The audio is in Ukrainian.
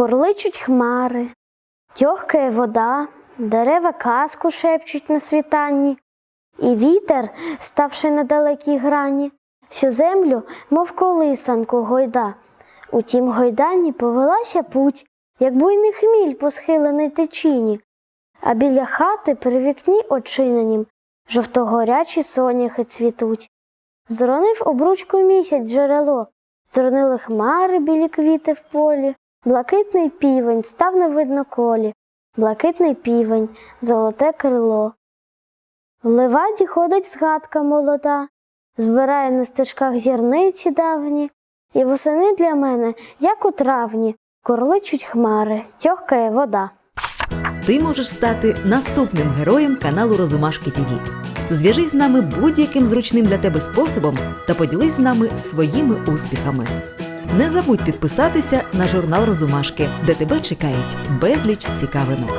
Курличуть хмари, тьохкає вода, дерева казку шепчуть на світанні, і вітер, ставши на далекій грані, всю землю, мов колисанку гойда. У тім гойданні повелася путь, як буйний хміль по схиленій течіні, а біля хати при вікні очиненім жовтогорячі соняхи цвітуть. Зронив обручку місяць джерело, зронили хмари білі квіти в полі, блакитний півень став на видно колі, блакитний півень, золоте крило. В леваді ходить згадка молода, збирає на стежках зірниці давні, і восени для мене, як у травні, корличуть хмари, тьохкає вода. Ти можеш стати наступним героєм каналу Розумашки ТВ. Зв'яжись з нами будь-яким зручним для тебе способом та поділись з нами своїми успіхами. Не забудь підписатися на журнал Розумашки, де тебе чекають безліч цікавинок.